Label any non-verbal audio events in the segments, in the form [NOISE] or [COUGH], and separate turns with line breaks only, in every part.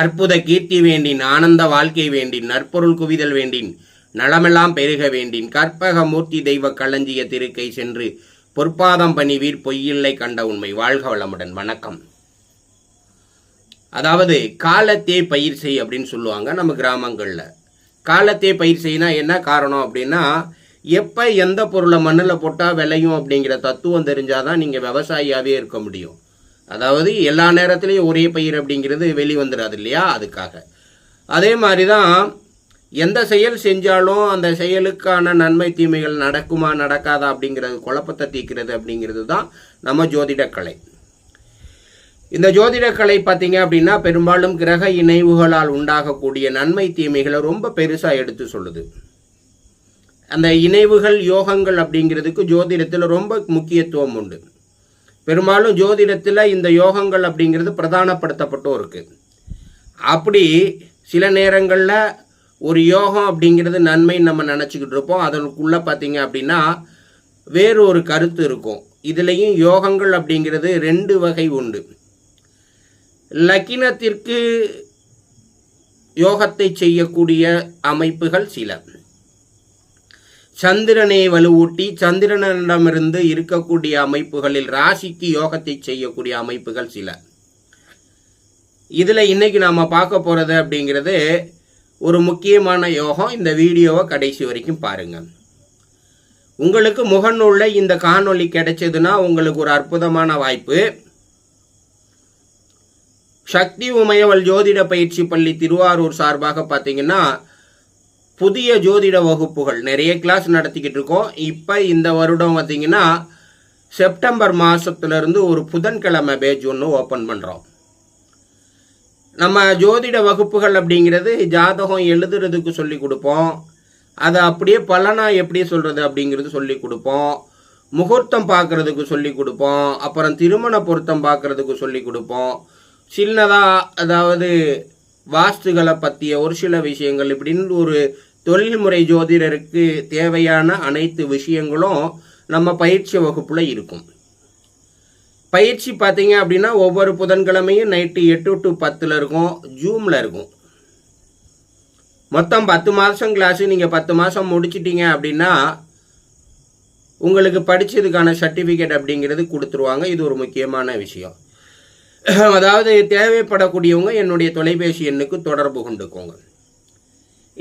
அற்புத கீர்த்தி வேண்டின் ஆனந்த வாழ்க்கை வேண்டின் நற்பொருள் குவிதல் வேண்டின் நலமெல்லாம் பெருக வேண்டின் கற்பக மூர்த்தி தெய்வ களஞ்சிய திருக்கை சென்று பொற்பாதம் பணிவீர் பொய்யில்லை கண்ட உண்மை. வாழ்க வளமுடன். வணக்கம். அதாவது காலத்தே பயிர் செய் அப்படின்னு சொல்லுவாங்க நம்ம கிராமங்களில். காலத்தே பயிர் செய்யினா என்ன காரணம் அப்படின்னா எப்போ எந்த பொருளை மண்ணில் போட்டால் விளையும் அப்படிங்கிற தத்துவம் தெரிஞ்சாதான் நீங்கள் விவசாயியாகவே இருக்க முடியும். அதாவது எல்லா நேரத்துலையும் ஒரே பயிர் அப்படிங்கிறது வெளிவந்துடாது இல்லையா அதுக்காக. அதே மாதிரி தான் எந்த செயல் செஞ்சாலும் அந்த செயலுக்கான நன்மை தீமைகள் நடக்குமா நடக்காதா அப்படிங்கிறது குழப்பத்தை தீர்க்கிறது அப்படிங்கிறது தான் நம்ம ஜோதிடக்கலை. இந்த ஜோதிடக்கலை பார்த்தீங்க அப்படின்னா பெரும்பாலும் கிரக இணைவுகளால் உண்டாகக்கூடிய நன்மை தீமைகளை ரொம்ப பெருசாக எடுத்து சொல்லுது. அந்த இணைவுகள் யோகங்கள் அப்படிங்கிறதுக்கு ஜோதிடத்தில் ரொம்ப முக்கியத்துவம் உண்டு. பெரும்பாலும் ஜோதிடத்தில் இந்த யோகங்கள் அப்படிங்கிறது பிரதானப்படுத்தப்பட்டும் இருக்குது அப்படி சில நேரங்களில் ஒரு யோகம் அப்படிங்கிறது நன்மை நம்ம நினச்சிக்கிட்டு இருப்போம். அதனுக்குள்ளே பார்த்தீங்க அப்படின்னா வேறு ஒரு கருத்து இருக்கும். இதுலேயும் யோகங்கள் அப்படிங்கிறது ரெண்டு வகை உண்டு. லக்கினத்திற்கு யோகத்தை செய்யக்கூடிய அமைப்புகள் சில. சந்திரனை வலுவூட்டி சந்திரனிடமிருந்து இருக்கக்கூடிய அமைப்புகளில் ராசிக்கு யோகத்தை செய்யக்கூடிய அமைப்புகள் சில. இதில் இன்னைக்கு நாம் பார்க்க போகிறது அப்படிங்கிறது ஒரு முக்கியமான யோகம். இந்த வீடியோவை கடைசி வரைக்கும் பாருங்கள் உங்களுக்கு முகநூலில் இந்த காணொளி கிடைச்சதுன்னா உங்களுக்கு ஒரு அற்புதமான வாய்ப்பு. சக்தி உமையவள் ஜோதிட பயிற்சி பள்ளி திருவாரூர் சார்பாக பார்த்தீங்கன்னா புதிய ஜோதிட வகுப்புகள். நிறைய கிளாஸ் நடத்திக்கிட்டு இருக்கோம் இப்போ இந்த வருடம் பார்த்தீங்கன்னா செப்டம்பர் மாதத்துலேருந்து ஒரு புதன்கிழமை பேஜ் ஒன்று ஓப்பன் பண்ணுறோம் நம்ம ஜோதிட வகுப்புகள் அப்படிங்கிறது ஜாதகம் எழுதுறதுக்கு சொல்லி கொடுப்போம். அதை அப்படியே பலனாக எப்படி சொல்கிறது அப்படிங்கிறது சொல்லி கொடுப்போம். முகூர்த்தம் பார்க்குறதுக்கு சொல்லி கொடுப்போம். அப்புறம் திருமண பொருத்தம் பார்க்குறதுக்கு சொல்லி கொடுப்போம். சின்னதாக அதாவது வாஸ்துகளை பற்றிய ஒரு சில விஷயங்கள் இப்படின்னு ஒரு தொழில்முறை ஜோதிடருக்கு தேவையான அனைத்து விஷயங்களும் நம்ம பயிற்சி வகுப்பில் இருக்கும். பயிற்சி பார்த்தீங்க அப்படின்னா ஒவ்வொரு புதன்கிழமையும் நைட்டு எட்டு டு பத்தில் இருக்கும் ஜூமில் இருக்கும். மொத்தம் பத்து மாதம் கிளாஸு நீங்கள் பத்து மாதம் முடிச்சிட்டீங்க அப்படின்னா உங்களுக்கு படித்ததுக்கான சர்டிஃபிகேட் அப்படிங்கிறது கொடுத்துருவாங்க. இது ஒரு முக்கியமான விஷயம். அதாவது தேவைப்படக்கூடியவங்க என்னுடைய தொலைபேசி எண்ணுக்கு தொடர்பு கொண்டுக்கோங்க.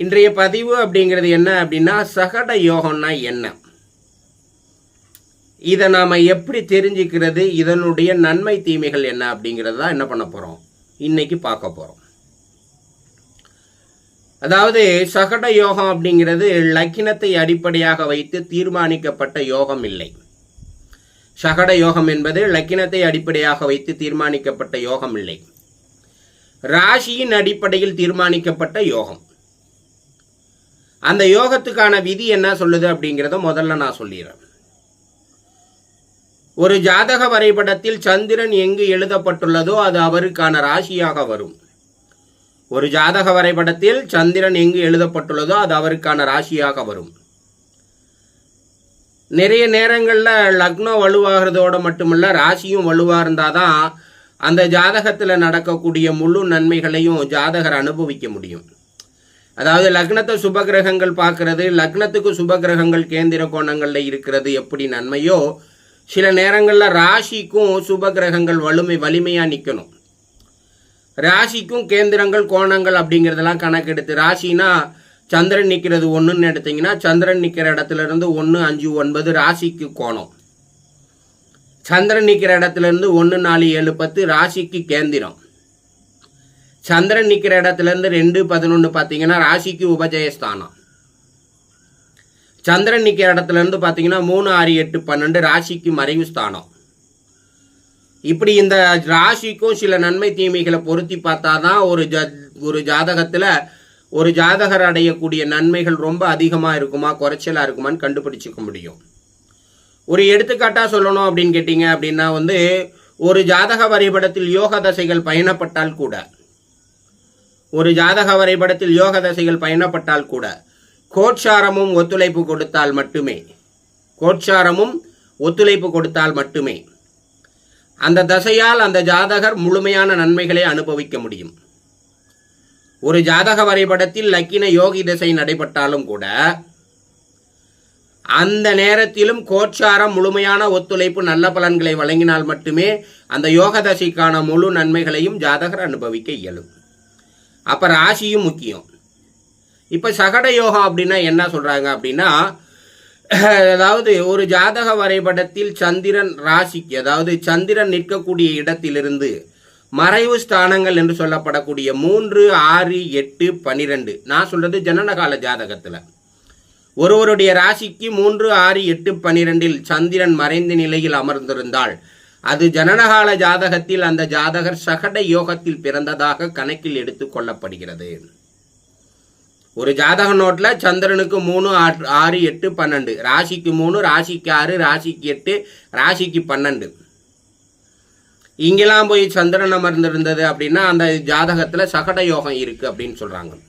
இன்றைய பதிவு அப்படிங்கிறது என்ன அப்படின்னா சகட யோகம்னா என்ன? இதை நாம் எப்படி தெரிஞ்சுக்கிறது? இதனுடைய நன்மை தீமைகள் என்ன அப்படிங்கிறது தான் என்ன பண்ண போகிறோம் இன்னைக்கு பார்க்க போகிறோம் அதாவது சகட யோகம் அப்படிங்கிறது லக்கினத்தை அடிப்படையாக வைத்து தீர்மானிக்கப்பட்ட யோகம் இல்லை. சகட யோகம் என்பது லக்கினத்தை அடிப்படையாக வைத்து தீர்மானிக்கப்பட்ட யோகம் இல்லை. ராசியின் அடிப்படையில் தீர்மானிக்கப்பட்ட யோகம். அந்த யோகத்துக்கான விதி என்ன சொல்லுது அப்படிங்கிறத முதல்ல நான் சொல்லிடுறேன். ஒரு ஜாதக வரைபடத்தில் சந்திரன் எங்கு எழுதப்பட்டுள்ளதோ அது அவருக்கான ராசியாக வரும். ஒரு ஜாதக வரைபடத்தில் சந்திரன் எங்கு எழுதப்பட்டுள்ளதோ அது அவருக்கான ராசியாக வரும். நிறைய நேரங்களில் லக்னம் வலுவாகிறதோட மட்டுமல்ல ராசியும் வலுவாக இருந்தால் தான் அந்த ஜாதகத்தில் நடக்கக்கூடிய முழு நன்மைகளையும் ஜாதகர் அனுபவிக்க முடியும். அதாவது லக்னத்தை சுபகிரகங்கள் பார்க்கறது லக்னத்துக்கு சுபகிரகங்கள் கேந்திர கோணங்களில் இருக்கிறது எப்படி நன்மையோ சில நேரங்களில் ராசிக்கும் சுபகிரகங்கள் வலிமை வலிமையாக நிற்கணும் ராசிக்கும் கேந்திரங்கள் கோணங்கள் அப்படிங்கிறதெல்லாம் கணக்கெடுத்து ராசினா சந்திரன் நிற்கிறது ஒன்றுன்னு எடுத்தீங்கன்னா சந்திரன் நிற்கிற இடத்துல இருந்து ஒன்று அஞ்சு ஒன்பது ராசிக்கு கோணம். சந்திரன் நிற்கிற இடத்துல இருந்து ஒன்று நாலு ஏழு பத்து ராசிக்கு கேந்திரம். சந்திரன் நிற்கிற இடத்துல இருந்து ரெண்டு பதினொன்று பார்த்தீங்கன்னா ராசிக்கு உபஜயஸ்தானம். சந்திரன் நிற்கிற இடத்துல இருந்து பார்த்தீங்கன்னா மூணு ஆறு எட்டு பன்னெண்டு ராசிக்கு மறைவு ஸ்தானம். இப்படி இந்த ராசிக்கும் சில நன்மை தீமைகளை பொருத்தி பார்த்தா தான் ஒரு ஜ ஒரு ஜாதகத்தில் ஒரு ஜாதகர் அடையக்கூடிய நன்மைகள் ரொம்ப அதிகமாக இருக்குமா குறைச்சலாக இருக்குமான்னு கண்டுபிடிச்சிக்க முடியும். ஒரு எடுத்துக்காட்டாக சொல்லணும் அப்படின்னு கேட்டிங்க அப்படின்னா வந்து ஒரு ஜாதக வரைபடத்தில் யோக தசைகள் பயணப்பட்டால் கூட ஒரு ஜாதக வரைபடத்தில் யோக தசைகள் பயணப்பட்டால் கூட கோட்சாரமும் ஒத்துழைப்பு கொடுத்தால் மட்டுமே. கோட்சாரமும் ஒத்துழைப்பு கொடுத்தால் மட்டுமே. அந்த தசையால் அந்த ஜாதகர் முழுமையான நன்மைகளை அனுபவிக்க முடியும். ஒரு ஜாதக வரைபடத்தில் லக்கின யோகி திசை நடைபெற்றாலும் கூட அந்த நேரத்திலும் கோச்சாரம் முழுமையான ஒத்துழைப்பு நல்ல பலன்களை வழங்கினால் மட்டுமே அந்த யோக தசைக்கான முழு நன்மைகளையும் ஜாதகர் அனுபவிக்க இயலும். அப்போ ராசியும் முக்கியம். இப்போ சகட யோகம் அப்படின்னா என்ன சொல்கிறாங்க அப்படின்னா அதாவது ஒரு ஜாதக வரைபடத்தில் சந்திரன் ராசிக்கு அதாவது சந்திரன் நிற்கக்கூடிய இடத்திலிருந்து மறைவு ஸ்தானங்கள் என்று சொல்லப்படக்கூடிய மூன்று ஆறு எட்டு பனிரெண்டு. நான் சொல்கிறது ஜனனகால ஜாதகத்தில். ஒருவருடைய ராசிக்கு மூன்று ஆறு எட்டு பனிரெண்டில் சந்திரன் மறைந்த நிலையில் அமர்ந்திருந்தால் அது ஜனனகால ஜாதகத்தில் அந்த ஜாதகர் சகட யோகத்தில் பிறந்ததாக கணக்கில் எடுத்துக் கொள்ளப்படுகிறது. ஒரு ஜாதக நோட்டில் சந்திரனுக்கு மூணு ஆறு- ஆறு எட்டு பன்னெண்டு. ராசிக்கு மூணு ராசிக்கு ஆறு ராசிக்கு எட்டு ராசிக்கு பன்னெண்டு. இங்கெல்லாம் போய் சந்திரன் அமர்ந்திருந்தது அப்படின்னா அந்த ஜாதகத்தில் சகட யோகம் இருக்கு அப்படின்னு சொல்றாங்க.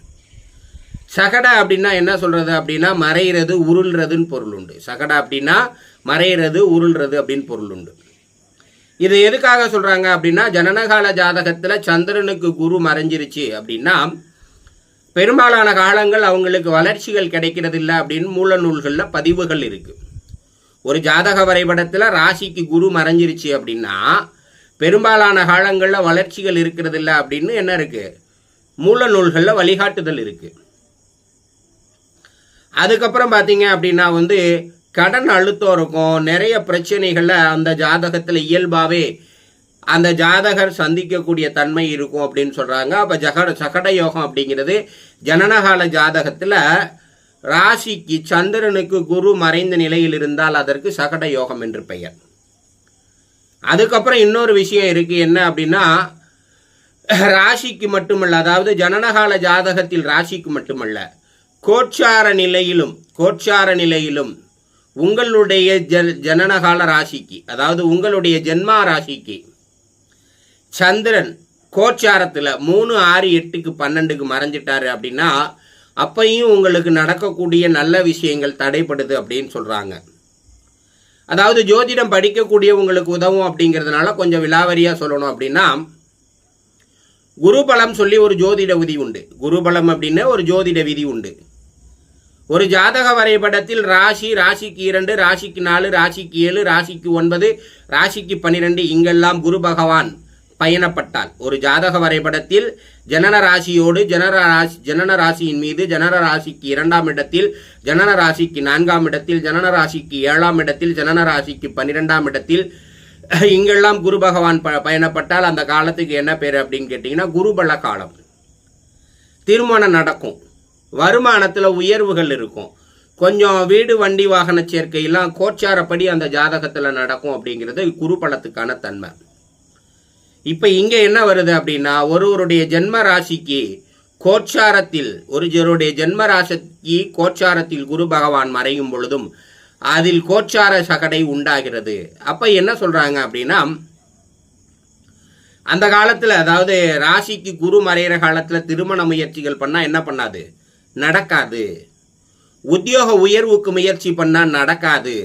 சகட அப்படின்னா என்ன சொல்றது அப்படின்னா மறைகிறது உருள்றதுன்னு பொருள் உண்டு. சகட அப்படின்னா மறைகிறது உருள்றது அப்படின்னு பொருள் உண்டு. இது எதுக்காக சொல்றாங்க அப்படின்னா ஜனனகால ஜாதகத்துல சந்திரனுக்கு குரு மறைஞ்சிருச்சு அப்படின்னா பெரும்பாலான காலங்கள் அவங்களுக்கு வளர்ச்சிகள் கிடைக்கிறது இல்லை அப்படின்னு மூல நூல்களில் பதிவுகள் இருக்கு. ஒரு ஜாதக வரைபடத்தில் ராசிக்கு குரு மறைஞ்சிருச்சு அப்படின்னா பெரும்பாலான காலங்களில் வளர்ச்சிகள் இருக்கிறது இல்லை அப்படின்னு என்ன இருக்கு? மூல நூல்களில் வழிகாட்டுதல் இருக்கு. அதுக்கப்புறம் பார்த்தீங்க அப்படின்னா வந்து கடன் அழுத்தம் இருக்கும். நிறைய பிரச்சனைகளை அந்த ஜாதகத்தில் இயல்பாகவே அந்த ஜாதகர் சந்திக்கக்கூடிய தன்மை இருக்கும் அப்படின்னு சொல்கிறாங்க அப்போ ஜகட சகட யோகம் அப்படிங்கிறது ஜனனகால ஜாதகத்தில் ராசிக்கு சந்திரனுக்கு குரு மறைந்த நிலையில் இருந்தால் அதற்கு சகட யோகம் என்று பெயர். அதுக்கப்புறம் இன்னொரு விஷயம் இருக்குது என்ன அப்படின்னா ராசிக்கு மட்டுமல்ல அதாவது ஜனனகால ஜாதகத்தில் ராசிக்கு மட்டுமல்ல கோட்சார நிலையிலும் கோட்சார நிலையிலும் உங்களுடைய ஜ ஜனனகால ராசிக்கு அதாவது உங்களுடைய ஜென்மா ராசிக்கு சந்திரன் கோச்சாரத்தில் மூணு ஆறு எட்டுக்கு பன்னெண்டுக்கு மறைஞ்சிட்டாரு அப்படின்னா அப்பையும் உங்களுக்கு நடக்கக்கூடிய நல்ல விஷயங்கள் தடைப்படுது அப்படின்னு சொல்கிறாங்க அதாவது ஜோதிடம் படிக்கக்கூடிய உங்களுக்கு உதவும் அப்படிங்கிறதுனால கொஞ்சம் விலாவரியாக சொல்லணும் அப்படின்னா குருபலம் சொல்லி ஒரு ஜோதிட விதி உண்டு. குருபலம் அப்படின்னு ஒரு ஜோதிட விதி உண்டு. ஒரு ஜாதக வரைபடத்தில் ராசி ராசிக்கு இரண்டு ராசிக்கு நாலு ராசிக்கு ஏழு ராசிக்கு ஒன்பது ராசிக்கு பன்னிரெண்டு இங்கெல்லாம் குரு பகவான் பயணப்பட்டால் ஒரு ஜாதக வரைபடத்தில் ஜனன ராசியோடு ஜனன ராசி ஜனன ராசியின் மீது ஜனன ராசிக்கு இரண்டாம் இடத்தில் ஜனன ராசிக்கு நான்காம் இடத்தில் ஜனன ராசிக்கு ஏழாம் இடத்தில் ஜனன ராசிக்கு பன்னிரெண்டாம் இடத்தில் [CLEARS THROAT] இங்கெல்லாம் குரு பகவான் ப பயணப்பட்டால் அந்த காலத்துக்கு என்ன பேர் அப்படின்னு கேட்டிங்கன்னா குருபல காலம். திருமணம் நடக்கும். வருமானத்தில் உயர்வுகள் இருக்கும். கொஞ்சம் வீடு வண்டி வாகன சேர்க்கையெல்லாம் கோச்சாரப்படி அந்த ஜாதகத்தில் நடக்கும் அப்படிங்கிறது குருபலத்துக்கான தன்மை. இப்போ இங்கே என்ன வருது அப்படின்னா ஒருவருடைய ஜென்ம ராசிக்கு கோச்சாரத்தில் ஒருவருடைய ஜென்ம ராசிக்கு கோச்சாரத்தில் குரு பகவான் மறையும் பொழுதும் அதில் கோச்சார சகடை உண்டாகிறது. அப்போ என்ன சொல்கிறாங்க அப்படின்னா அந்த காலத்தில் அதாவது ராசிக்கு குரு மறையிற காலத்தில் திருமண முயற்சிகள் பண்ணால் என்ன பண்ணாது? நடக்காது. உத்தியோக உயர்வுக்கு முயற்சி பண்ணா நடக்காது.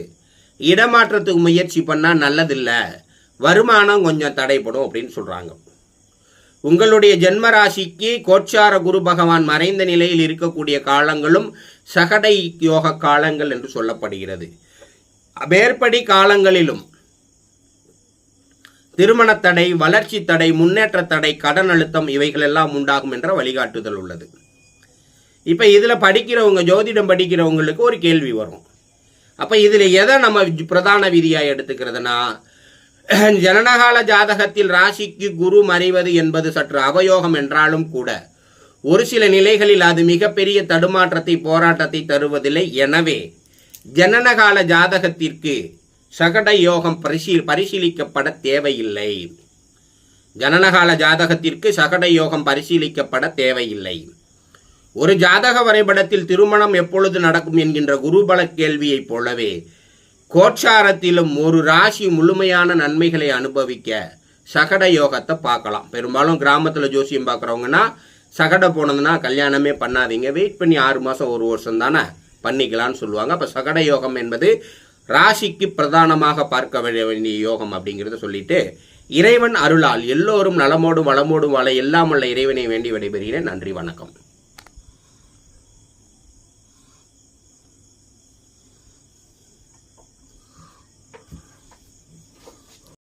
இடமாற்றத்துக்கு முயற்சி பண்ணா நல்லதில்லை. வருமானம் கொஞ்சம் தடைப்படும் அப்படின்னு சொல்றாங்க. உங்களுடைய ஜென்ம ராசிக்கு கோச்சார குரு பகவான் மறைந்த நிலையில் இருக்கக்கூடிய காலங்களும் சகடை யோக காலங்கள் என்று சொல்லப்படுகிறது. மேற்படி காலங்களிலும் திருமண தடை வளர்ச்சி தடை முன்னேற்ற தடை கடன் அழுத்தம் இவைகள் எல்லாம் உண்டாகும் என்ற வழிகாட்டுதல் உள்ளது. இப்போ இதில் படிக்கிறவங்க ஜோதிடம் படிக்கிறவங்களுக்கு ஒரு கேள்வி வரும். அப்போ இதில் எதை நம்ம பிரதான விதியாக எடுத்துக்கிறதுனா ஜனனகால ஜாதகத்தில் ராசிக்கு குரு மறைவது என்பது சற்று அவயோகம் என்றாலும் கூட ஒரு சில நிலைகளில் அது மிகப்பெரிய தடுமாற்றத்தை போராட்டத்தை தருவதில்லை. எனவே ஜனனகால ஜாதகத்திற்கு சகட யோகம் பரிசீ பரிசீலிக்கப்பட தேவையில்லை. ஜனனகால ஜாதகத்திற்கு சகட யோகம் பரிசீலிக்கப்பட தேவையில்லை. ஒரு ஜாதக வரைபடத்தில் திருமணம் எப்பொழுது நடக்கும் என்கின்ற குருபல கேள்வியைப் போலவே கோட்சாரத்திலும் ஒரு ராசி முழுமையான நன்மைகளை அனுபவிக்க சகட யோகத்தை பார்க்கலாம். பெரும்பாலும் கிராமத்தில் ஜோசியம் பார்க்குறவங்கன்னா சகட போனதுன்னா கல்யாணமே பண்ணாதீங்க. வெயிட் பண்ணி ஆறு மாதம் ஒரு வருஷம் தானே பண்ணிக்கலாம்னு சொல்லுவாங்க. அப்போ சகட யோகம் என்பது ராசிக்கு பிரதானமாக பார்க்க வேண்டிய யோகம் அப்படிங்கிறத சொல்லிட்டு இறைவன் அருளால் எல்லோரும் நலமோடும் வளமோடும் வாழ எல்லாம் உள்ள இறைவனை வேண்டி விடைபெறுகிறேன். நன்றி வணக்கம்.